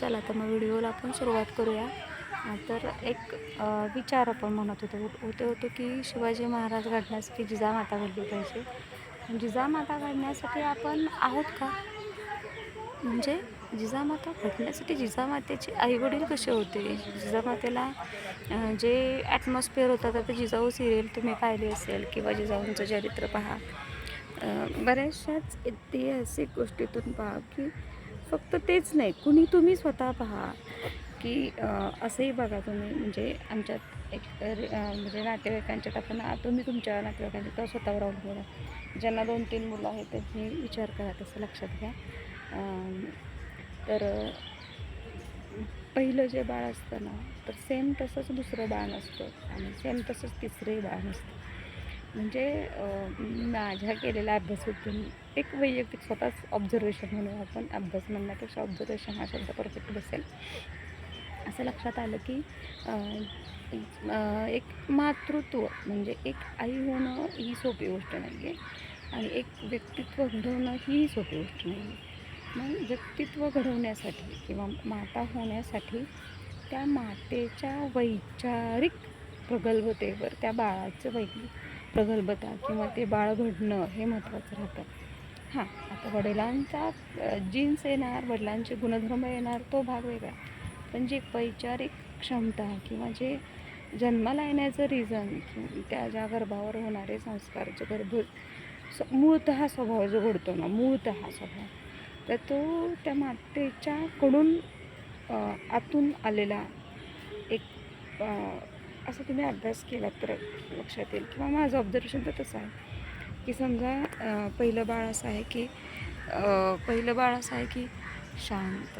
चला तर मग व्हिडिओला आपण सुरुवात करूया. तर एक विचार आपण म्हणत होतो. होते होतो की शिवाजी महाराज घडण्यासाठी जिजामाता घडली पाहिजे. जिजामाता घडण्यासाठी आपण आहोत का? म्हणजे जिजामाता घडण्यासाठी जिजामातेचे आईवडील कसे होते? जिजामातेला जे ॲटमॉस्फिअर होता तर ते जिजाऊ सिरियल तुम्ही पाहिली असेल किंवा जिजाऊंचं चरित्र पहा. बऱ्याचशाच ऐतिहासिक गोष्टीतून पहा की फक्त तेच नाही कुणी तुम्ही स्वतः पहा की असंही बघा तुम्ही म्हणजे आमच्यात एक म्हणजे नातेवाईकांच्यात आपण तुम्ही तुमच्या नातेवाईकांच्या तर स्वतःवर अवलंबून ज्यांना दोन तीन मुलं आहेत त्यांनी विचार करा तसं लक्षात घ्या. तर पहिलं जे बाळ असतं ना तर सेम तसंच दुसरं बाळ नसतं आणि सेम तसंच तिसरंही बाळ नसतं. म्हणजे माझ्या माझ्या अभ्यास अभ्यासातून एक वैयक्तिक स्वतःच ऑब्झर्वेशन म्हणून आपण अभ्यास म्हणण्यापेक्षा ऑब्झर्वेशन हा शब्द परफेक्ट बसेल. असं लक्षात आलं की एक मातृत्व म्हणजे एक आई होणं ही सोपी गोष्ट नाही आहे आणि एक व्यक्तित्व घडवणं ही सोपी गोष्ट नाही आहे मग व्यक्तित्व घडवण्यासाठी किंवा माता होण्यासाठी त्या मातेच्या वैचारिक प्रगल्भतेवर त्या बाळाचं वैज्ञानिक प्रगल्भता किंवा ते बाळ घडणं हे महत्त्वाचं राहतं. हां आता वडिलांचा जीन्स येणार वडिलांचे गुणधर्म येणार तो भाग वेगळा. पण जी वैचारिक क्षमता किंवा जे जन्माला येण्याचं रिझन त्या ज्या गर्भावर होणारे संस्कार जो गर्भ स मूळतः स्वभाव जो घडतो ना मूळतः स्वभाव तर तो त्या मातेच्याकडून आतून आलेला एक असं तुम्ही अभ्यास केला तर लक्षात येईल. किंवा माझं ऑब्झर्वेशन तर तसं आहे. की समजा पहिलं बाळ असं आहे की पहिलं बाळ असं आहे की शांत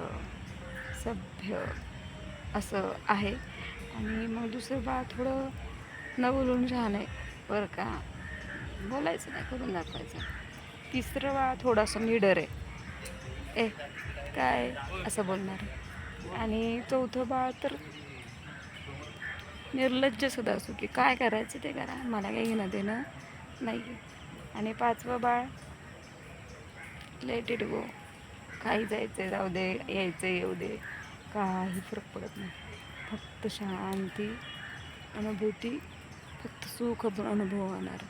सभ्य असं आहे. आणि मग दुसरं बाळ थोडं न बोलून छान आहे बरं का? बोलायचं नाही करून दाखवायचं. तिसरं बाळ थोडासा निडर आहे. ए काय असं बोलणार? आहे आणि चौथं बाळ तर निर्लज्ज सुद्धा की काय करायचं ते करा. मला काही घेणं देणं नाही आणि पाचवं बाळ लेट इट गो काही जायचं जाऊ दे यायचं येऊ दे. काही फरक पडत नाही. फक्त शांती अनुभूती फक्त सुख अनुभवणार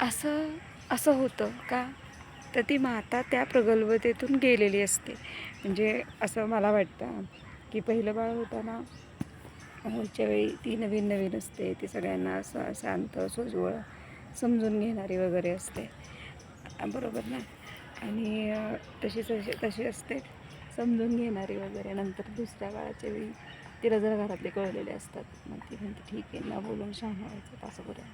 असं असं होतं का? तर ती माता त्या प्रगल्भतेतून गेलेली असते. म्हणजे असं मला वाटतं की पहिलं बाळ होताना होळीच्या वेळी ती नवीन नवीन असते ती सगळ्यांना स शांत सोजवळ समजून घेणारी वगैरे असते. बरोबर ना? आणि तशी तशी तशी असते. समजून घेणारी वगैरे. नंतर दुसऱ्या बाळाच्या वेळी तिला जर घरातले कळलेले असतात. मग ती म्हणते ठीक आहे न बोलून शहाण व्हायचं असं करूया.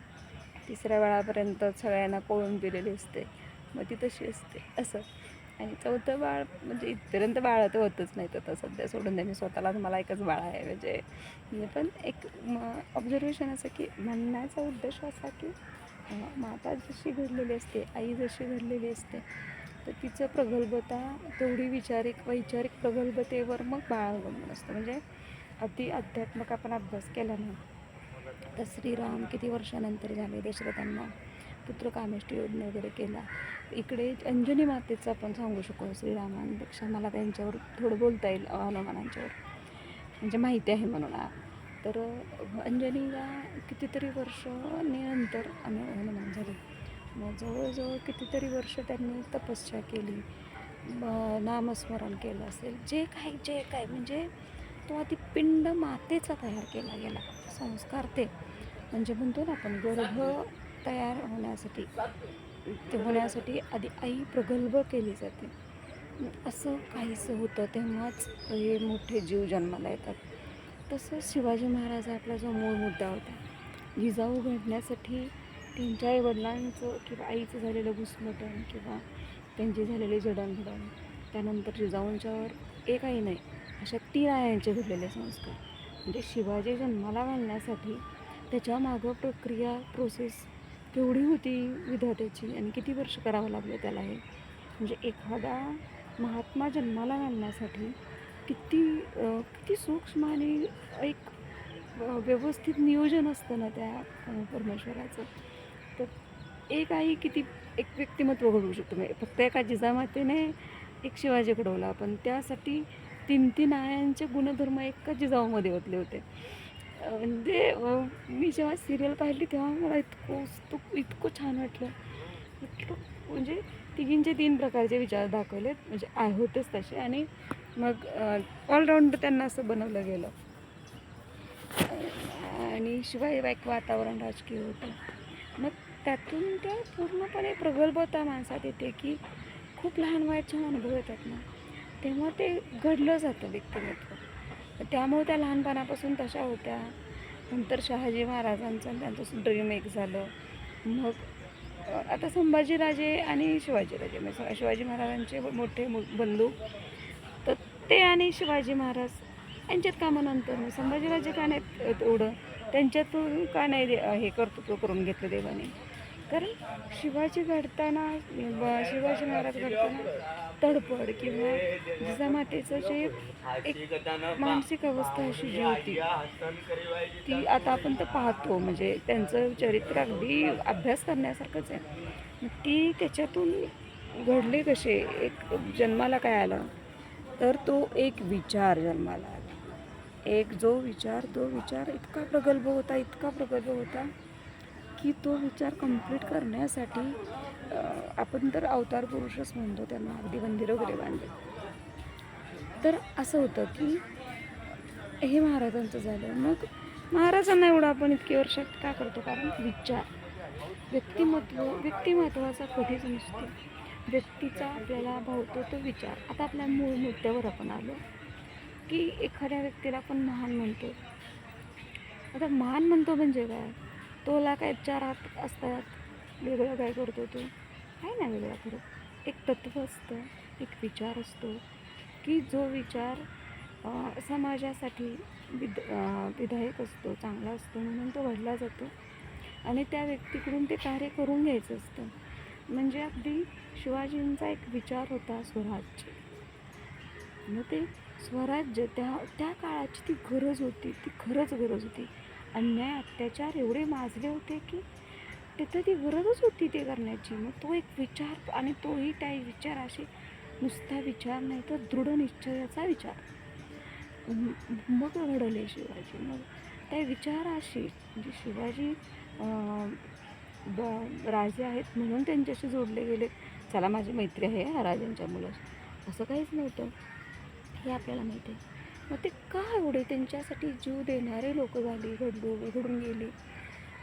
तिसऱ्या वेळापर्यंत सगळ्यांना कोळून दिलेली असते. मग ती तशी असते. असं. आणि चौथं बाळ म्हणजे इथपर्यंत बाळ तर होतच नाही तर सध्या सोडून द्या मी स्वतःलाच मला एकच बाळ आहे म्हणजे. म्हणजे पण एक ऑब्झर्वेशन असं की म्हणण्याचा उद्देश असा की माता जशी घडलेली असते आई जशी घडलेली असते तर तिचं प्रगल्भता तेवढी विचारिक वैचारिक प्रगल्भतेवर मग बाळ अवलंबून असतं. म्हणजे अति अध्यात्मक आपण अभ्यास केला ना तर श्रीराम किती वर्षानंतर झाले दशरथांना? पुत्र कामेष्टी योजना वगैरे केला. इकडे अंजनी मातेचं आपण सांगू शकतो श्रीरामांपेक्षा मला त्यांच्यावर थोडं बोलता येईल हनुमानांच्यावर. म्हणजे माहिती आहे म्हणून. तर अंजनीला कितीतरी वर्षांनंतर अनु हनुमान झाले. मग जवळजवळ कितीतरी वर्ष त्यांनी तपस्या केली. नामस्मरण केलं असेल. जे काय जे काय म्हणजे तो आधी पिंड मातेचा तयार केला गेला. संस्कार ते. म्हणजे म्हणतो ना आपण गर्भ तयार होण्यासाठी ते होण्यासाठी आधी आई प्रगल्भ केली जाते. असं काहीसं होतं तेव्हाच हे मोठे जीव जन्माला येतात. तसंच शिवाजी महाराज आपला जो मूळ मुद्दा होता जिजाऊ घडण्यासाठी त्यांच्या आईवडिलांचं किंवा आईचं झालेलं घुसमटण किंवा त्यांची झालेली जडणघडण त्यानंतर जिजाऊंच्यावर एक आई नाही अशा तीन आयांचे घडलेले संस्कार. म्हणजे शिवाजी जन्माला घालण्यासाठी त्याच्या मागं प्रक्रिया प्रोसेस केवढी होती विधात्याची आणि किती वर्ष करावं लागलं त्याला हे? म्हणजे एखादा महात्मा जन्माला घालण्यासाठी किती किती सूक्ष्म आणि एक व्यवस्थित नियोजन असतं ना त्या परमेश्वराचं? तर एक आई किती एक व्यक्तिमत्व घडवू शकतो. म्हणजे फक्त एका जिजामातेने एक शिवाजी घडवला पण त्यासाठी तीन तीन आयांचे गुणधर्म एका जिजाऊमध्ये ओतले होते. म्हणजे मी जेव्हा सिरियल पाहिली तेव्हा मला इतकं इतकं इतकं छान वाटलं. इतकं म्हणजे तिघींचे तीन प्रकारचे विचार दाखवलेत. म्हणजे आय होतेच तसे. आणि मग ऑलराऊंडर त्यांना असं बनवलं गेलं. आणि शिवाय एक वातावरण राजकीय होतं. मग त्यातून त्या पूर्णपणे प्रगल्भता माणसात येते की खूप लहान वयात अनुभव येतात ना तेव्हा ते घडलं जातं व्यक्तिमत्व. त्यामुळे त्या लहानपणापासून तशा होत्या. नंतर शहाजी महाराजांचं त्यांचं ड्रीम एक झालं. मग आता संभाजीराजे आणि शिवाजीराजे म्हणजे शिवाजी महाराजांचे मोठे बंधू. तर ते आणि शिवाजी महाराज यांच्यात कामानंतर मग संभाजीराजे का नाही एवढं? त्यांच्यातून का नाही दे- हे कर्तृत्व करून घेतलं देवाने? कारण शिवाजी घडताना शिवाजी महाराज घडताना तडपड किंवा जिजामातेचं जे एक मानसिक अवस्था अशी जी होती ती आता आपण तर पाहतो. म्हणजे त्यांचं चरित्र अगदी अभ्यास करण्यासारखंच आहे. ती त्याच्यातून घडले कसे? एक जन्माला काय आलं? तर तो एक विचार जन्माला आला. एक जो विचार तो विचार इतका प्रगल्भ होता इतका प्रगल्भ होता की तो विचार कंप्लीट करण्यासाठी आपण तर अवतार पुरुषच म्हणतो त्यांना अगदी मंदिर वगैरे बांधले. तर असं होतं की हे महाराजांचं झालं. मग महाराजांना एवढं आपण इतके वर्षात का करतो? कारण विचार. व्यक्तिमत्व व्यक्तिमत्वाचा कधीच नसतो. व्यक्तीचा आपल्याला भावतो तो विचार. आता आपल्या मूळ मुद्द्यावर आपण आलो की एखाद्या व्यक्तीला आपण महान म्हणतो. आता महान म्हणतो म्हणजे काय? तोला काय चार हात असतात? वेगळं काय करतो तो? आहे ना वेगळा करत एक तत्त्व असतं एक विचार असतो की जो विचार समाजासाठी विध विधायक असतो चांगला असतो म्हणून तो घडला जातो. आणि त्या व्यक्तीकडून ते कार्य करून घ्यायचं असतं. म्हणजे अगदी शिवाजींचा एक विचार होता स्वराज्य. मग ते स्वराज्य त्या त्या काळाची ती गरज होती ती खरंच गरज होती. अन्याय अत्याचार एवढे माजले होते की तिथं ती गरजच होती ते करण्याची. मग तो एक विचार आणि तोही त्या विचाराशी नुसता विचार नाही तर दृढ निश्चयाचा विचार. मग घडवले शिवाजी. मग त्या विचाराशी म्हणजे शिवाजी ब- राजे आहेत म्हणून त्यांच्याशी जोडले गेले. चला माझी मैत्री आहे ह्या राजांच्या मुलाशी. असं काहीच नव्हतं. हे आपल्याला माहिती आहे. मग ते का एवढे त्यांच्यासाठी जीव देणारे लोक झाली घडलो घडून गेली?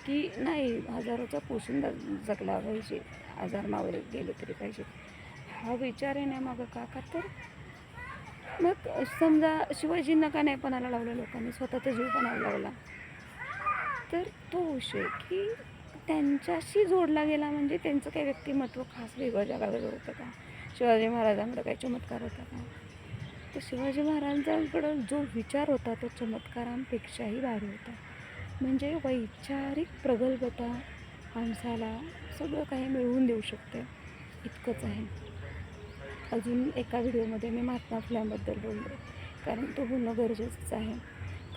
की नाही आजाराचा पोषण जगला पाहिजे आजार मावर गेले तरी पाहिजे. हा विचार मागं का का तर मग समजा शिवाजींना का नाही पणाला लावला लोकांनी स्वतःचा जीव पणाला लावला. तर तो विषय की त्यांच्याशी जोडला गेला म्हणजे त्यांचं काही व्यक्तिमत्व खास वेगळं जगावेगळं होतं का? शिवाजी महाराजांकडे काही चमत्कार होता का? तर शिवाजी महाराजांकडं जो विचार होता तो चमत्कारांपेक्षाही भारी होता. म्हणजे वैचारिक प्रगल्भता माणसाला सगळं काही मिळवून देऊ शकते. इतकंच आहे. अजून एका व्हिडिओमध्ये मी महात्मा फुलांबद्दल बोलले. कारण तो बोलणं गरजेचंच आहे.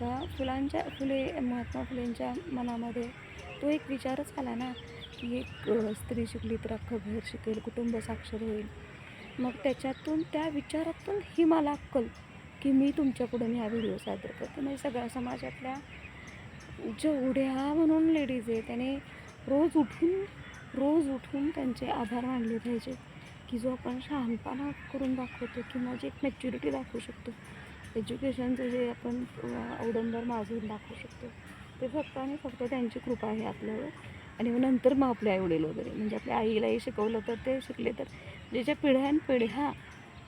का फुलांच्या फुले महात्मा फुलेंच्या मनामध्ये तो एक विचारच आला ना की एक स्त्री शिकली तर अख्खं घर शिकेल कुटुंब साक्षर होईल. मग त्याच्यातून त्या विचारातून ही मला अक्कल की मी तुमच्याकडून ह्या व्हिडिओ सादर करते. म्हणजे सगळ्या समाजातल्या जेवढ्या म्हणून लेडीज आहे त्याने रोज उठून रोज उठून त्यांचे आभार मानले पाहिजे की जो आपण शहाणपणा करून दाखवतो किंवा जे एक मॅच्युरिटी दाखवू शकतो. एज्युकेशनचं जे आपण अवडंबर माजून दाखवू शकतो. ते फक्त आणि फक्त त्यांची कृपा आहे आपल्यावर. आणि मग नंतर मग आपले आईवडील वगैरे म्हणजे आपल्या आईलाही शिकवलं तर ते शिकले तर म्हणजे ज्याच्या पिढ्यानपिढ्या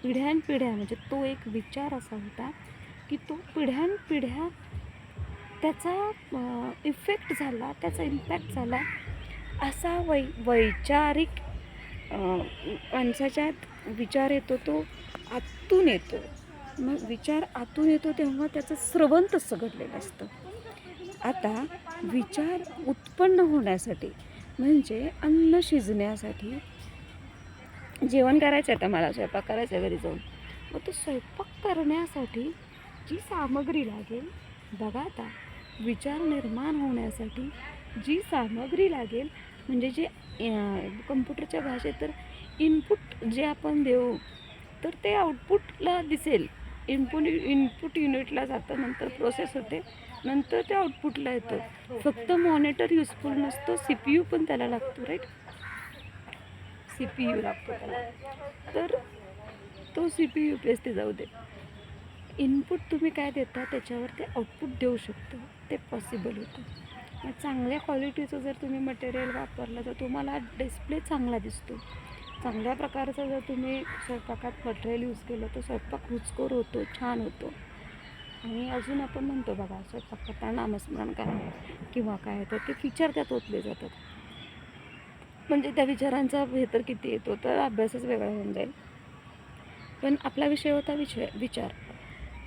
पिढ्यानपिढ्या म्हणजे तो एक विचार असा होता की तो पिढ्यानपिढ्या त्याचा इफेक्ट झाला त्याचा इम्पॅक्ट झाला असा वै वैचारिक माणसाच्या माणसाच्यात विचार येतो तो आतून येतो. मग विचार आतून येतो तेव्हा त्याचं स्रवंत तसं घडलेलं असतं. आता विचार उत्पन्न होण्यासाठी म्हणजे अन्न शिजण्यासाठी. जेवण करायचं आहे आता मला स्वयंपाक करायचा आहे घरी जाऊन. मग तो स्वयंपाक करण्यासाठी जी सामग्री लागेल बघा आता विचार निर्माण होण्यासाठी जी सामग्री लागेल म्हणजे जे कम्प्युटरच्या भाषेत तर इनपुट जे आपण देऊ तर ते आउटपुटला दिसेल. इनपुट इनपुट युनिटला जातं नंतर प्रोसेस होते. नंतर ते आउटपुटला येतं. फक्त मॉनिटर युजफुल नसतो सी पी यू पण त्याला लागतो राईट सी पी यू लागतो त्याला. तर तो सी पी यू पेस ते जाऊ दे. इनपुट तुम्ही काय देता त्याच्यावर ते आउटपुट देऊ शकतो. ते पॉसिबल होतं. मग चांगल्या क्वालिटीचं जर तुम्ही मटेरियल वापरलं तर तुम्हाला डिस्प्ले चांगला दिसतो. चांगल्या प्रकारचं जर तुम्ही स्वयंपाकात मटेरियल यूज केलं तर स्वयंपाक रुचकर होतो छान होतो. आणि अजून आपण म्हणतो बघा स्वयंपाक करताना नामस्मरण करा किंवा काय होतं ते विचार त्यात ओतले जातात. म्हणजे त्या विचारांचा हे तर किती येतो तर अभ्यासच वेगळा होऊन जाईल. पण आपला विषय होता विषय विचार.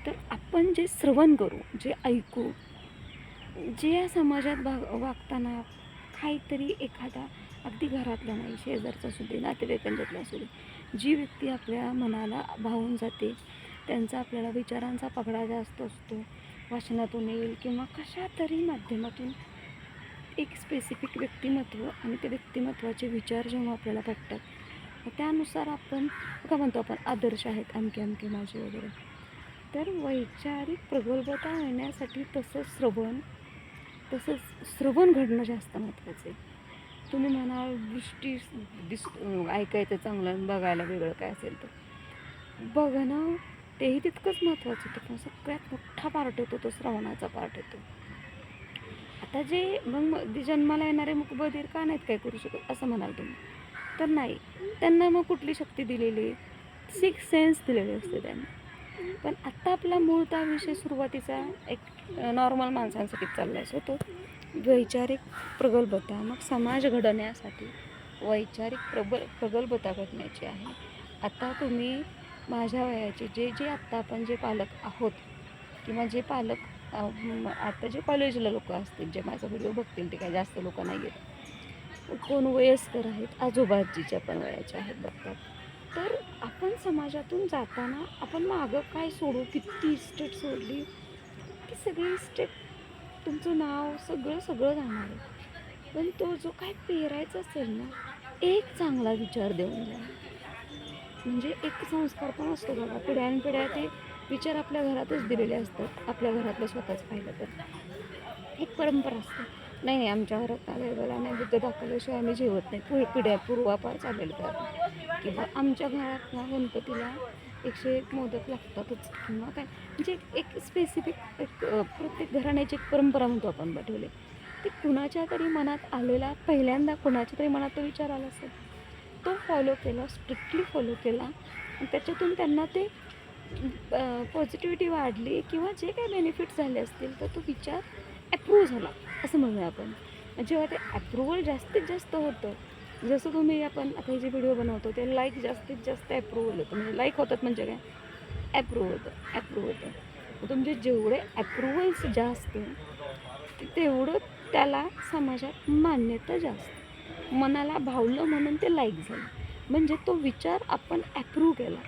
तर आपण जे श्रवण करू जे ऐकू जे या समाजात भाग वागताना काहीतरी एखादा अगदी घरातला नाही शेजारचा असू दे नातेवाईकांच्यातला असू दे जी व्यक्ती आपल्या मनाला भावून जाते त्यांचा आपल्याला विचारांचा पगडा जास्त असतो. वाचनातून येईल किंवा कशा तरी माध्यमातून एक स्पेसिफिक व्यक्तिमत्व आणि त्या व्यक्तिमत्वाचे विचार जेव्हा आपल्याला पटतात मग त्यानुसार आपण का म्हणतो आपण आदर्श आहेत अमके अमके माझे वगैरे. तर वैचारिक प्रगल्भता येण्यासाठी तसं श्रवण तसंच श्रवण घडणं जास्त महत्त्वाचं आहे. तुम्ही म्हणाल दृष्टी दिस ऐकायचं चांगलं आणि बघायला वेगळं काय असेल तर. बघणं तेही तितकंच महत्त्वाचं होतं. पण सगळ्यात मोठा पार्ट होतो तो श्रवणाचा पार्ट होतो आता जे मग जन्माला येणारे मुकबधीर का नाहीत काय करू शकत असं म्हणाल तुम्ही? तर नाही. त्यांना मग कुठली शक्ती दिलेली? सिक्स सेन्स दिलेले असते त्यांना. पण आत्ता आपला मूळता विषय सुरुवातीचा एक नॉर्मल माणसांसाठी चालला असो तो वैचारिक प्रगल्भता मग समाज घडण्यासाठी वैचारिक प्रबल प्रगल्भता घडण्याची आहे. आता तुम्ही माझ्या वयाचे जे जे आत्ता आपण जे पालक आहोत किंवा जे पालक आत्ता आता जे कॉलेजला लोक असतील जे माझा व्हिडिओ बघतील ते काय जास्त लोक नाही आहेत. कोण वयस्कर आहेत आजोबाजीच्या पण वयाचे आहेत बघतात. तर आपण समाजातून जाताना आपण मागं काय सोडू? किती स्टेट सोडली? की सगळी स्टेप तुमचं नाव सगळं सगळं जाणार आहे. पण तो जो काय पेरायचा असेल ना एक चांगला विचार देऊन जा. म्हणजे एक संस्कार पण असतो बघा. पिढ्यानपिढ्या ते विचार आपल्या घरातच दिलेले असतात. आपल्या घरातलं स्वतःच पाहिलं तर. एक परंपरा असते. नाही नाही आमच्या घरात वेळेला नाही बुद्ध दाखवल्याशिवाय आम्ही जेवत नाही. पुढे पिढ्या पूर्वापार चालेल तर. किंवा आमच्या घरात ना गणपतीला एकशे एक मोदक लागतातच. किंवा काय? म्हणजे एक स्पेसिफिक एक प्रत्येक घराण्याची एक परंपरा म्हणतो आपण बठवले ते कुणाच्या तरी मनात आलेला पहिल्यांदा कुणाच्या तरी मनात तो विचार आला असेल तो फॉलो केला स्ट्रिक्टली फॉलो केला. आणि त्याच्यातून त्यांना ते पॉझिटिव्हिटी वाढली किंवा जे काही बेनिफिट्स झाले असतील तर तो विचार ॲप्रूव्ह झाला असं म्हणूया आपण. जेव्हा ते ॲप्रुव्हल जास्तीत जास्त होतं जसं तुम्ही आपण आता हे जे व्हिडिओ बनवतो ते लाईक जास्तीत जास्त ॲप्रूव्हल होतं. म्हणजे लाईक होतात म्हणजे काय? ॲप्रूव्ह होतं ॲप्रूव्ह होतं. तुमचे जेवढे ॲप्रुव्हल्स जास्त तेवढं त्याला समाजात मान्यता जास्त. मनाला भावलं म्हणून ते लाईक झालं. म्हणजे तो विचार आपण ॲप्रूव्ह केला.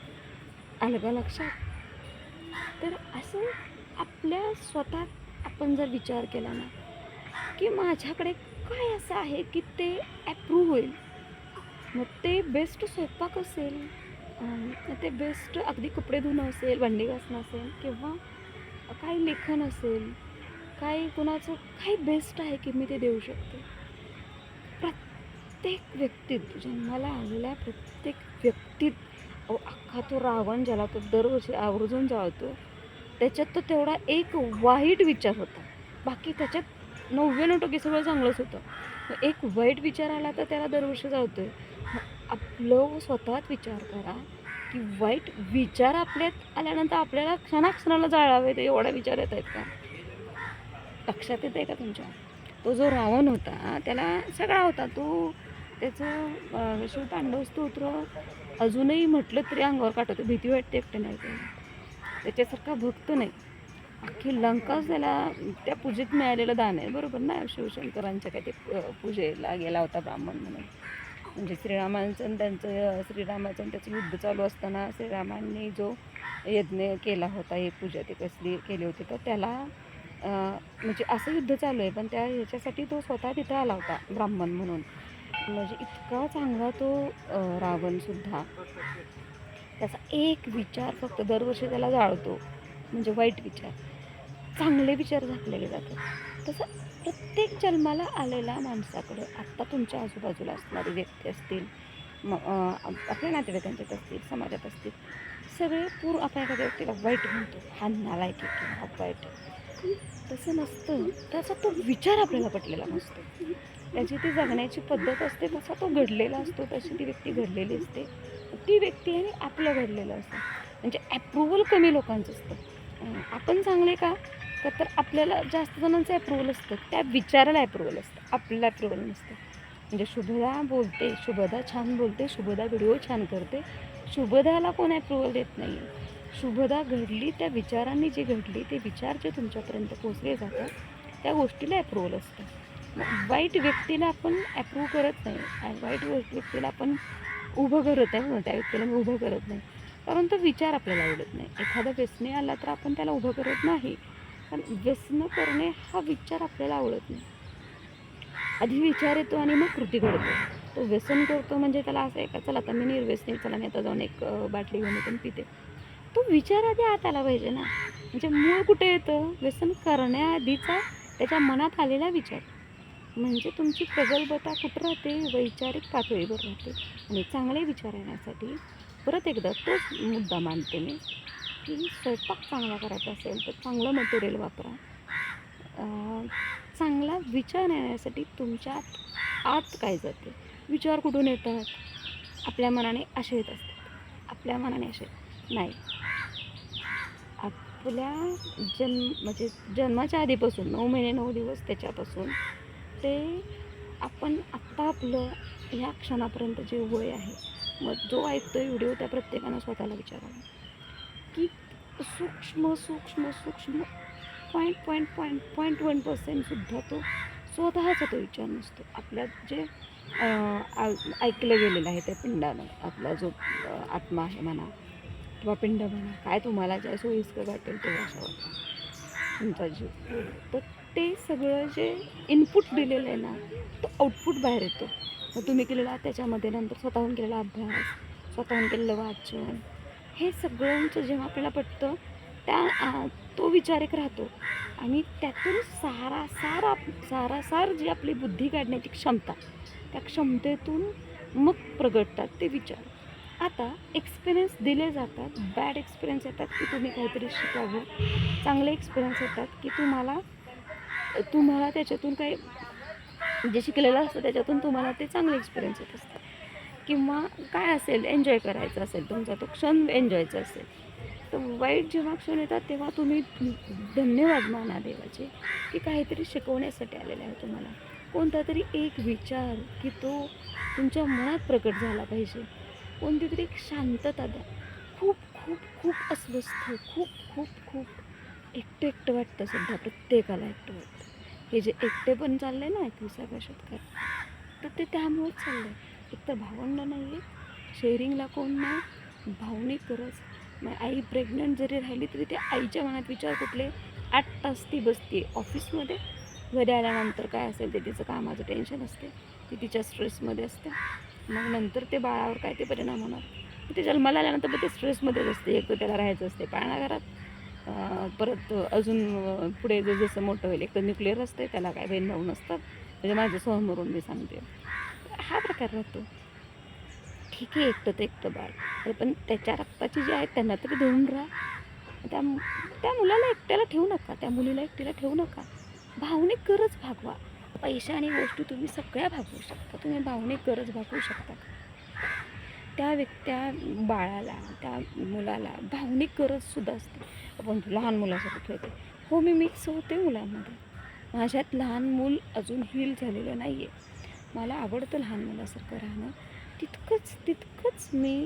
आलं का लक्षात. तर असं आपल्या स्वतः आपण जर विचार केला ना की माझ्याकडे काय असं आहे की ते ॲप्रूव्ह होईल? मग ते बेस्ट स्वयंपाक असेल ते बेस्ट अगदी कपडे धुणं असेल भांडी घासणं असेल किंवा काही लेखन असेल काही कुणाचं काही बेस्ट आहे की मी ते देऊ शकते? प्रत्येक व्यक्तीत जन्माला आलेल्या प्रत्येक व्यक्तीत अहो, अख्खा तो रावण ज्याला तो दरवर्षी आवर्जून जाळतो त्याच्यात तो तेवढा एक वाईट विचार होता. बाकी त्याच्यात नव्याण्णव टक्के सगळं चांगलंच होतं. मग एक वाईट विचार आला तर त्याला दरवर्षी जाळतोय. मग आपलं स्वतःच विचार करा की वाईट विचार आपल्यात आल्यानंतर आपल्याला क्षणाक्षणाला जाळावे ते एवढा विचार येत आहेत का? लक्षात येत आहे का तुमच्या? तो जो रावण होता त्याला सगळा होता. तो त्याचं अं, शिव तांडव स्तोत्र अजूनही म्हटलं तरी अंगावर काटवतं भीती वाटते एकटे नाही त्याच्यासारखा भक्त नाही. अख्खी लंकाच त्याला त्या पूजेत मिळालेलं दान आहे. बरोबर ना? शिवशंकरांच्या काय ते पूजेला गेला होता ब्राह्मण म्हणून. म्हणजे श्रीरामांचं आणि त्यांचं श्रीरामाचं आणि त्याचं युद्ध चालू असताना श्रीरामांनी जो यज्ञ केला होता हे पूजा ते कसली केली होती तर त्याला म्हणजे असं युद्ध चालू आहे. पण त्या ह्याच्यासाठी तो स्वतः तिथं आला होता ब्राह्मण म्हणून. म्हणजे इतका चांगला तो रावणसुद्धा त्याचा एक विचार फक्त दरवर्षी त्याला जाळतो. म्हणजे वाईट विचार. चांगले विचार झाकलेले जातात. तसं प्रत्येक जन्माला आलेल्या माणसाकडं आत्ता तुमच्या आजूबाजूला असणारे व्यक्ती असतील मग आपल्या नातेवाईकांच्यात असतील समाजात असतील सगळे पूर आपण एखाद्या व्यक्तीला वाईट म्हणतो. हा नालायक आहे किंवा वाईट आहे. तसं नसतं. त्याचा तो विचार आपल्याला पटलेला नसतो. त्याची ती जगण्याची पद्धत असते तसा तो घडलेला असतो तशी ती व्यक्ती घडलेली असते. ती व्यक्ती आणि आपलं घडलेलं असतं. म्हणजे ॲप्रुव्हल कमी लोकांचं असतं. आपण चांगले का? का तर आपल्याला जास्त जणांचं ॲप्रुव्हल असतं. त्या विचाराला ॲप्रुव्हल असतं. आपल्याला ॲप्रुव्हल नसतं. म्हणजे शुभदा बोलते शुभदा छान बोलते शुभदा व्हिडिओ छान करते. शुभदाला कोण ॲप्रुव्हल देत नाही? शुभदा घडली त्या विचारांनी जी घडली ते विचार जे तुमच्यापर्यंत पोचले जातात त्या गोष्टीला ॲप्रुव्हल असतं. वाईट व्यक्तीला आपण ॲप्रूव्ह करत नाही. आणि वाईट व्यक्तीला आपण उभं करत आहे त्या व्यक्तीला मी उभं करत नाही. कारण तो विचार आपल्याला आवडत नाही. एखादा व्यसने आला तर आपण त्याला उभं करत नाही. कारण व्यसनं करणे हा विचार आपल्याला आवडत नाही. आधी विचार येतो आणि मग कृती घडतो. तो व्यसन करतो म्हणजे त्याला असं आहे का चला आता मी निर्व्यसने चला मी आता जाऊन एक बाटली घेऊन पण पिते. तो विचार आधी आत आला पाहिजे ना. म्हणजे मूळ कुठे येतं? व्यसन करण्याआधीचा त्याच्या मनात आलेला विचार. म्हणजे तुमची प्रगल्भता कुठं राहते? वैचारिक पातळीवर राहते. आणि चांगले विचार येण्यासाठी परत एकदा तोच मुद्दा मानते मी की स्वयंपाक चांगला करायचा असेल तर चांगलं मटेरियल वापरा. चांगला विचार येण्यासाठी तुमच्यात आत काय जाते? विचार कुठून येतात? आपल्या मनाने असे येत असतात. आपल्या मनाने असे नाही. आपल्या जन्म म्हणजे जन्माच्या आधीपासून नऊ महिने नऊ दिवस त्याच्यापासून ते आपण आत्ता आपलं ह्या क्षणापर्यंत जे वय आहे मग जो ऐकतोय व्हिडिओ त्या प्रत्येकानं स्वतःला विचारावा. की सूक्ष्म सूक्ष्म सूक्ष्म point point point point one पर्सेंटसुद्धा तो स्वतःचा तो विचार नसतो. आपल्या जे आ- ऐकलं गेलेलं आहे त्या पिंडानं आपला जो आत्मा आहे म्हणा किंवा पिंड म्हणा काय तुम्हाला ज्या सोयीस्कर वाटेल तो भाषा तुमचा जीव. तर ते सगळं जे इनपुट दिलेलं आहे ना तो आउटपुट बाहेर येतो. मग तुम्ही केलेला त्याच्यामध्ये नंतर स्वतःहून केलेला अभ्यास स्वतःहून केलेलं वाचन हे सगळ्यांचं जेव्हा आपल्याला पटतं त्या तो विचार एक राहतो. आणि त्यातून सारासार आप सारासार जी आपली बुद्धी काढण्याची क्षमता त्या क्षमतेतून मग प्रगटतात ते विचार. आता एक्सपिरियन्स दिले जातात बॅड एक्सपिरियन्स येतात की तुम्ही काहीतरी शिकावं चांगले एक्सपिरियन्स येतात की तुम्हाला तुम्हाला त्याच्यातून काही जे शिकलेलं असतं त्याच्यातून तुम्हाला ते चांगले एक्सपिरियन्स येत असतात. किंवा काय असेल एन्जॉय करायचं असेल तुमचा तो क्षण एन्जॉयचा असेल तर वाईट जेव्हा क्षण येतात तेव्हा तुम्ही धन्यवाद माना देवाचे की काहीतरी शिकवण्यासाठी आलेले आहे तुम्हाला. कोणता तरी एक विचार की तो तुमच्या मनात प्रकट झाला पाहिजे. कोणती तरी एक शांतता द्या. खूप खूप खूप अस्वस्थ खूप खूप खूप एकटं एकटं वाटतं सध्या प्रत्येकाला एकटं वाटतं. हे जे एकटे पण चाललं आहे ना एकविसाव्या शतकात तर ते त्यामुळेच चाललं. आहे एकतर भावंड नाही आहे शेअरिंगला कोण नाही भावनिक गरज. मग आई प्रेग्नंट जरी राहिली तरी त्या आईच्या मनात विचार कुठले? आठ तास ती बसते ऑफिसमध्ये घरी आल्यानंतर काय असेल ते तिचं कामाचं टेन्शन असते. ती तिच्या स्ट्रेसमध्ये असते. मग नंतर ते बाळावर काय ते परिणाम होणार? ते जन्माला आल्यानंतर मग ते स्ट्रेसमध्येच असते एक तर त्याला राहायचं असते. पाळणा घरात परत अजून पुढे जर जसं मोठं होईल एक तर न्यूक्लिअर असते त्याला काय बहीण भाऊ नसतात. म्हणजे माझं समोरून मी सांगते. हा प्रकार राहतो. ठीक आहे एकटं ते एकटं बाळ. अरे पण त्याच्या रक्ताची जी आहेत त्यांना तरी धरून राहा. त्या त्या मुलाला एकट्याला ठेवू नका. त्या मुलीला एकटीला ठेवू नका. भावनिक गरज भागवा. पैशा आणि गोष्टी तुम्ही सगळ्या भागवू शकता. तुम्ही भावनिक गरज भागवू शकता. त्या व्यक्त्या बाळाला त्या मुलाला भावनिक गरजसुद्धा असते. आपण लहान मुलासोबत खेळते. हो मी मिक्स होते मुलांमध्ये. माझ्यात लहान मूल अजून हील झालेलं नाही आहे मला आवडतं लहान मुलासारखं राहणं. तितकंच तितकंच मी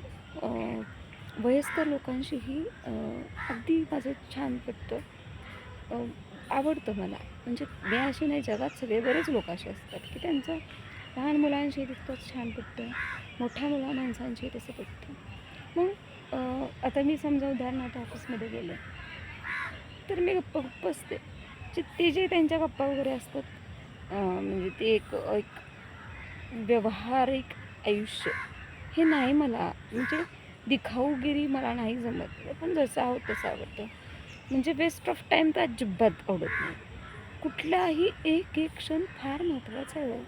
वयस्कर लोकांशीही अगदी माझं छान पटतं. आवडतं मला. म्हणजे मी अशी नाही जगात सगळे बरेच लोक असे असतात की त्यांचं लहान मुलांशी तितकंच छान पटतं. मोठ्या मुला माणसांशी तसं पटतं. मग आता मी समजा उदाहरणार्थ ऑफिसमध्ये गेले. तर मी गप्पा गप्प असते जे ते जे त्यांच्या गप्पा वगैरे असतात म्हणजे ते एक एक व्यवहारिक आयुष्य. हे नाही मला म्हणजे दिखाऊगिरी मला नाही जमत. पण जसं आहोत तसं आवडतं. म्हणजे वेस्ट ऑफ टाईम तर अजिबात आवडत नाही. कुठलाही एक एक क्षण फार महत्त्वाचा आहे.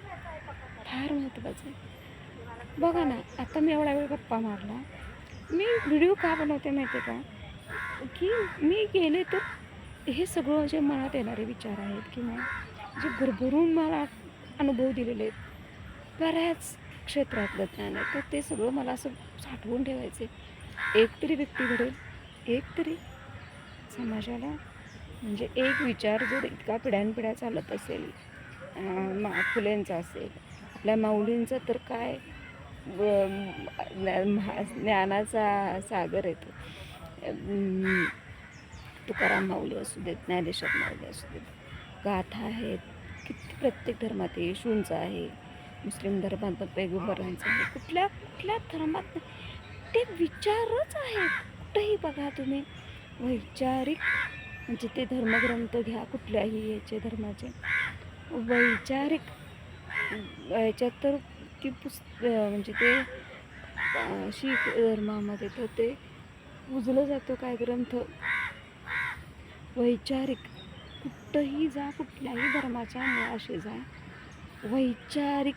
फार महत्त्वाचं आहे. बघा ना आता मी एवढा वेळ गप्पा मारला. मी व्हिडिओ का बनवते माहिती आहे का? की मी गेले तर हे सगळं जे मनात येणारे विचार आहेत किंवा जे भरभरून मला अनुभव दिलेले आहेत बऱ्याच क्षेत्रातलं ज्ञान आहे. तर ते सगळं मला असं साठवून ठेवायचे. एक तरी व्यक्ती घडेल एक तरी समाजाला. म्हणजे एक विचार जर इतका पिढ्यानपिढ्या चालत असेल मा फुलेंचा असेल आपल्या माऊलींचा तर काय महा- ज्ञानाचा सागर येतो तुकाराम माऊली असू देत ज्ञानेश्वर माऊली असू देत गाथा आहेत. किती प्रत्येक धर्मात आहे. आहे मुस्लिम धर्मात पण पैगुबरांचं आहे. कुठल्या कुठल्या धर्मात नाही. ते विचारच आहेत. कुठंही बघा तुम्ही. वैचारिक म्हणजे ते धर्मग्रंथ घ्या कुठल्याही याचे धर्माचे. वैचारिक याच्यात तर ती पुस्त म्हणजे ते शीख धर्मामध्ये तर ते उजलं जातो काय ग्रंथ. वैचारिक कुठंही जा कुठल्याही धर्माच्या मुळाशी जा. वैचारिक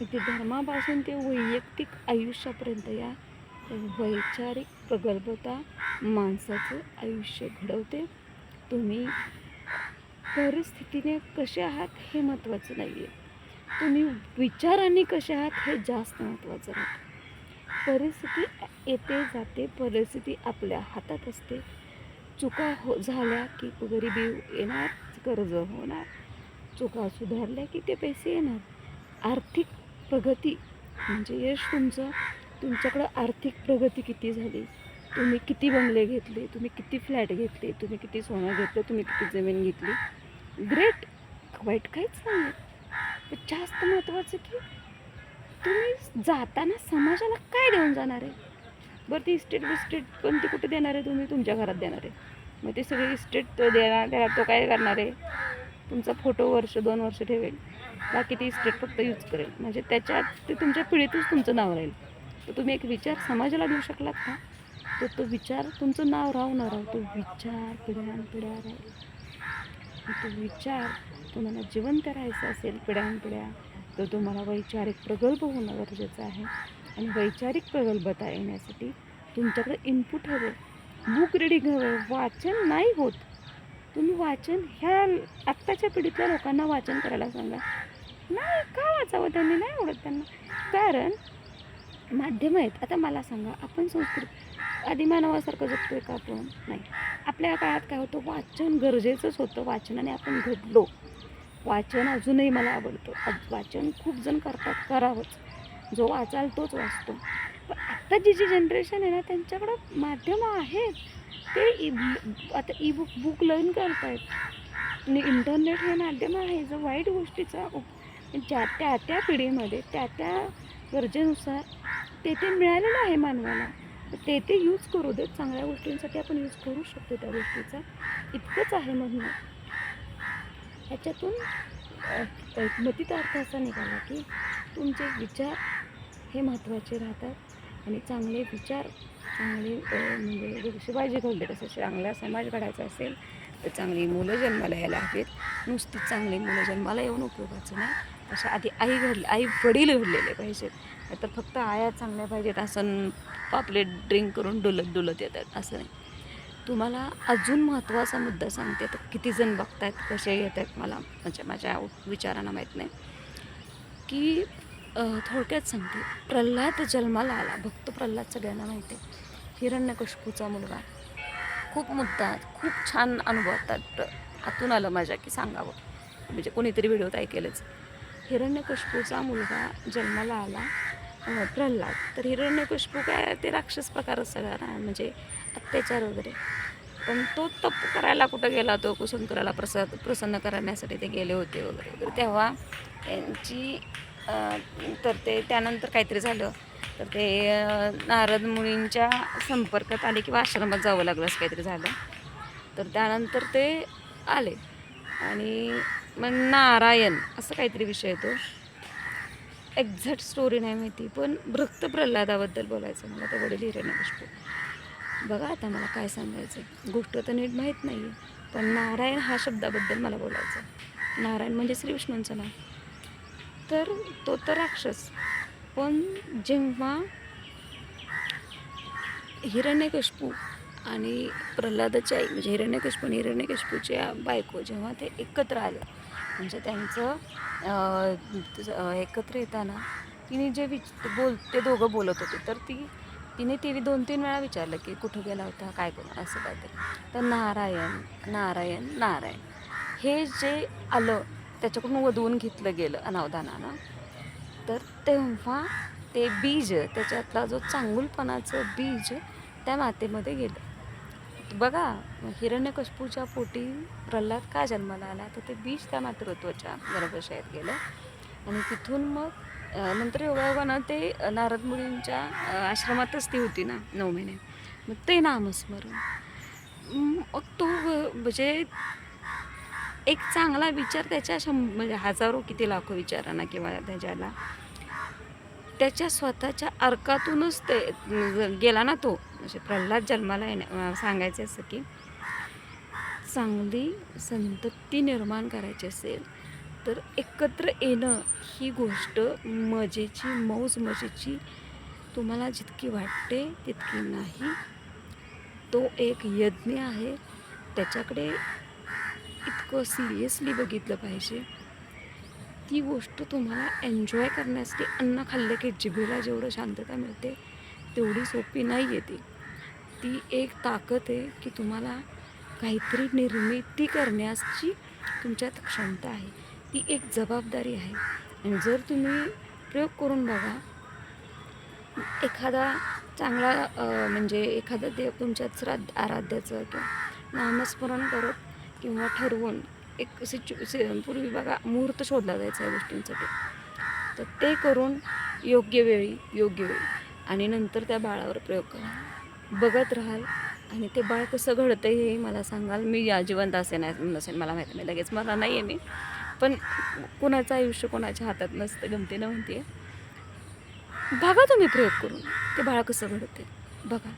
ते धर्मापासून ते वैयक्तिक आयुष्यापर्यंत या. वैचारिक प्रगल्भता माणसाचं आयुष्य घडवते. तुम्ही परिस्थितीने कसे आहात हे महत्त्वाचं नाही आहे तुम्ही विचारांनी कसे आहात हे जास्त महत्त्वाचं राहतं. परिस्थिती येते जाते परिस्थिती आपल्या हातात असते. चुका हो झाल्या की गरिबी येणार कर्ज होणार. चुका सुधारल्या की ते पैसे येणार. आर्थिक प्रगती म्हणजे यश तुमचं. तुमच्याकडं आर्थिक प्रगती किती झाली? तुम्ही किती बंगले घेतले? तुम्ही किती फ्लॅट घेतले? तुम्ही किती सोनं घेतलं? तुम्ही किती जमीन घेतली? ग्रेट! वाईट काहीच नाही आहे पण जास्त महत्त्वाचं की तुम्ही जाताना समाजाला काय देऊन जाणार आहे? बरं ती इस्टेट बिस्टेट पण ती कुठे देणार आहे तुम्ही? तुमच्या घरात देणार आहे. मग ते सगळे इस्टेट तो देणार त्याला तो काय करणार आहे? तुमचा फोटो वर्ष दोन वर्ष ठेवेल. बाकी ती इस्टेट फक्त यूज करेल. म्हणजे त्याच्यात ते तुमच्या पिढीतच तुमचं नाव राहील. तर तुम्ही एक विचार समाजाला देऊ शकलात का? तर तो विचार तुमचं नाव राहू न राहू तो विचार पिढ्यान पिढ्या राहील. तो विचार तुम्हाला जिवंत राहायचा असेल पिढ्यानपिढ्या तर तुम्हाला वैचारिक प्रगल्भ होणं गरजेचं आहे. आणि वैचारिक प्रगल्भता येण्यासाठी तुमच्याकडे इनपुट हवं. बुक रिडिंग हवं. वाचन नाही होत. तुम्ही वाचन ह्या आत्ताच्या पिढीतल्या लोकांना वाचन करायला सांगा. नाही का वाचावं त्यांनी? नाही आवडत त्यांना. कारण माध्यमं आहेत. आता मला सांगा आपण संस्कृत आदिमानवासारखं जगतोय का आपण? नाही. आपल्या काळात काय होतं? वाचन गरजेचंच होतं. वाचनाने आपण घडलो. वाचन अजूनही मला आवडतं. वाचन खूप जण करतात. करावंच. जो वाचाल तोच वाचतो. पण आत्ता जी जी जनरेशन आहे ना त्यांच्याकडं माध्यमं आहेत. ते ई आता ई बुक बुक लर्न करतायत. आणि इंटरनेट हे माध्यम आहे. जो वाईट गोष्टीचा उप ज्या त्या त्या पिढीमध्ये त्या त्या गरजेनुसार ते ते मिळालेलं आहे मानवाला. ते ते यूज करू देत. चांगल्या गोष्टींसाठी आपण यूज करू शकतो त्या गोष्टीचा. इतकंच आहे म्हणणं. ह्याच्यातून तर एक अर्थ असा निघाला की तुमचे विचार हे महत्त्वाचे राहतात आणि चांगले विचार चांगले म्हणजे शिवाजी घडले तसं चांगला समाज घडायचा असेल तर चांगली मुलं जन्माला यायला हवीत. नुसती चांगली मुलं जन्माला येऊन उपयोगाचं नाही. अशा आधी आई घडली आई वडील घडलेले पाहिजेत. तर फक्त आया चांगल्या पाहिजेत असं आपले ड्रिंक करून डुलत डुलत येतात. असं नाही. तुम्हाला अजून महत्त्वाचा मुद्दा सांगते तर किती जण बघतायत कसे येत आहेत मला म्हणजे माझ्या विचारांना माहीत नाही. की थोडक्यात सांगते. प्रल्हाद जन्माला आला भक्त प्रल्हाद सगळ्यांना माहिती आहे. हिरण्यकशपूचा मुलगा. खूप मुद्दा खूप छान अनुभवतात प्र हातून आलं माझ्या की सांगावं. म्हणजे कोणीतरी व्हिडिओत ऐकेलच हिरण्यकशपूचा मुलगा जन्माला आला प्रल्हाद. तर हिरण्यकशपू काय ते राक्षस प्रकारच सगळा ना म्हणजे अत्याचार वगैरे. पण तो तप करायला कुठं गेला? तो कुशंकराला प्रस प्रसन्न करण्यासाठी ते गेले होते वगैरे वगैरे. तेव्हा त्यांची तर ते त्यानंतर काहीतरी झालं. तर ते नारद मुनींच्या संपर्कात आले किंवा आश्रमात जावं लागलं असं काहीतरी झालं. तर त्यानंतर ते आले. आणि मग नारायण असं काहीतरी विषय तो. एक्झॅक्ट स्टोरी नाही माहिती पण भक्त प्रल्हादाबद्दल बोलायचं मला तर वडील हिरण्यकशिपू बघा आता मला काय सांगायचं गोष्ट तर नीट माहीत नाही आहे पण नारायण हा शब्दाबद्दल मला बोलायचं नारायण म्हणजे श्रीविष्णूंचं नाव. तर तो तर राक्षस पण जेव्हा हिरण्यकशिपू आणि प्रल्हादाची आई म्हणजे हिरण्यकशिपू आणि हिरण्यकशिपूच्या बायको जेव्हा ते एकत्र आले म्हणजे त्यांचं एकत्र येताना तिने जे विच बोल ते दोघं बोलत होते तर ती तिने तिने दोन तीन वेळा विचारलं की कुठं गेला होता काय करून असं काय ते तर नारायण नारायण नारायण. हे जे आलं त्याच्याकडून वधवून घेतलं गेलं अनावधानानं. तर तेव्हा ते बीज त्याच्यातला जो चांगुलपणाचं बीज त्या मातेमध्ये गेलं. बघा हिरण्यकशपूच्या पोटी प्रल्हाद का जन्माला आला? तर ते बीज त्या मातृत्वाच्या गर्भाशयात गेलं. आणि तिथून मग नंतर योगायोगानं ते नारद मुलींच्या आश्रमातच ती होती ना नऊ महिने. मग ते नामस्मरण मग तो म्हणजे एक चांगला विचार त्याच्या शं म्हणजे हजारो किती लाखो विचारांना किंवा त्याच्याला त्याच्या स्वतःच्या अर्कातूनच ते गेला ना तो. म्हणजे प्रल्हाद जन्माला येण्या सांगायचे असं की चांगली संतती निर्माण करायची असेल तर एकत्र येणं ही गोष्ट मजेची मौज मजेची तुम्हाला जितकी वाटते तितकी नाही. तो एक यज्ञ आहे. त्याच्याकडे इतकं सिरियसली बघितलं पाहिजे. ती गोष्ट तुम्हाला एन्जॉय करण्यासाठी अन्न खाल्लं की जिभेला जेवढं शांतता मिळते तेवढी सोपी नाही येते ती. ती एक ताकद आहे की तुम्हाला काहीतरी निर्मिती करण्याची तुमच्यात क्षमता आहे. ती एक जबाबदारी आहे. आणि जर तुम्ही प्रयोग करून बघा एखादा चांगला म्हणजे एखादा देव तुमच्या श्राद्ध आराध्याचं किंवा नामस्मरण करत किंवा ठरवून एक सिच्यु सि पूर्वी बघा मुहूर्त शोधला जायचा या गोष्टींसाठी. तर ते करून योग्य वेळी योग्य वेळी आणि नंतर त्या बाळावर प्रयोग करा. बघत राहाल आणि ते बाळ कसं घडतं हे मला सांगाल. मी या जिवंत नाही नसेल मला माहिती नाही. लगेच मला नाही आहे मी. पण कुणाचं आयुष्य कोणाच्या हातात नसतं गमतीनं म्हणते बघा तुम्ही प्रयोग करून ते बाळ कसं घडते बघा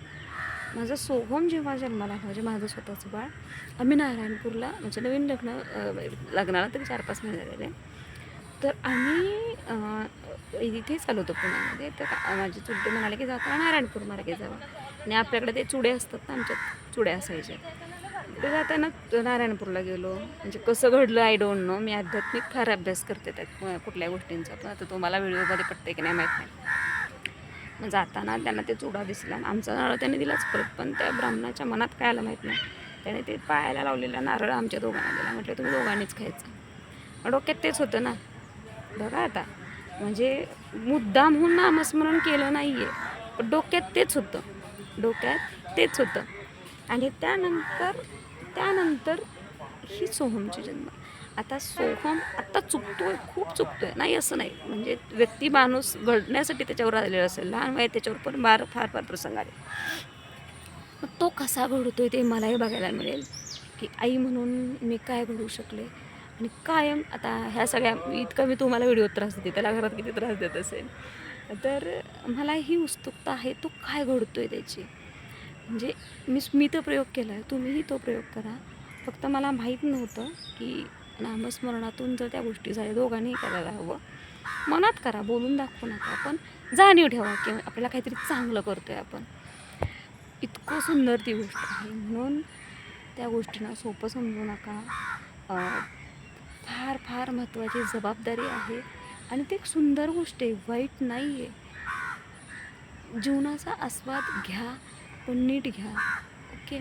माझं सोहम जेव्हा जन्माला म्हणजे माझं स्वतःचं बाळ आम्ही नारायणपूरला म्हणजे नवीन लग्न लग्नाला तरी चार पाच महिने झालेले. तर आम्ही इथे इथेच आलो होतो पुण्यामध्ये. तर माझे चुड्डे म्हणाले की जाता नारायणपूर मार्गे जावा. आणि आपल्याकडे ते चुडे असतात ना आमच्या चुड्या असायच्या. ते जाताना नारायणपूरला गेलो. म्हणजे कसं घडलं आय डोंट नो मी आध्यात्मिक फार अभ्यास करते त्यात कुठल्या गोष्टींचा. पण आता तुम्हाला व्हिडिओमध्ये पटते की नाही माहीत नाही. मग जाताना त्यांना ते चुडा दिसला. आमचा नारळ त्याने दिलाच परत पण त्या ब्राह्मणाच्या मनात काय आलं माहीत नाही. त्याने ते पायाला लावलेला नारळ आमच्या दोघांना दिला. म्हटलं तुम्ही दोघांनीच खायचं. मग डोक्यात तेच होतं ना. बघा आता. म्हणजे मुद्दामहून नामस्मरण केलं नाही आहे पण डोक्यात तेच होतं. डोक्यात तेच होतं. आणि त्यानंतर त्यानंतर ही सोहमची जन्म. आता सोहम आत्ता चुकतोय खूप चुकतोय. नाही असं नाही. म्हणजे व्यक्ती माणूस घडण्यासाठी त्याच्यावर आलेला असेल. लहान वयात त्याच्यावर पण बार फार फार प्रसंग आले. मग तो कसा घडतोय ते मलाही बघायला मिळेल. की आई म्हणून मी काय घडू शकले? आणि कायम आता ह्या सगळ्या इतकं मी तुम्हाला व्हिडिओ त्रास देते. त्याला घरात किती त्रास देत असेल. तर मला ही उत्सुकता आहे तो काय घडतोय त्याची? म्हणजे मी मी तर प्रयोग केला आहे तुम्हीही तो प्रयोग करा. फक्त मला माहीत नव्हतं की नामस्मरणातून जर त्या गोष्टी झाल्या दोघांनीही करायला हवं. मनात करा बोलून दाखवू नका आपण जाणीव ठेवा की आपल्याला काहीतरी चांगलं करतो आहे आपण. इतकं सुंदर ती गोष्ट आहे. म्हणून त्या गोष्टींना सोपं समजू नका. फार फार महत्त्वाची जबाबदारी आहे आणि ते एक सुंदर गोष्ट आहे. वाईट नाही आहे जीवनाचा आस्वाद घ्या. पण नीट घ्या. ओके?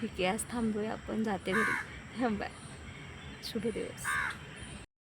ठीक आहे आज थांबूया आपण जाते घरी. बाय. शुभ दिवस.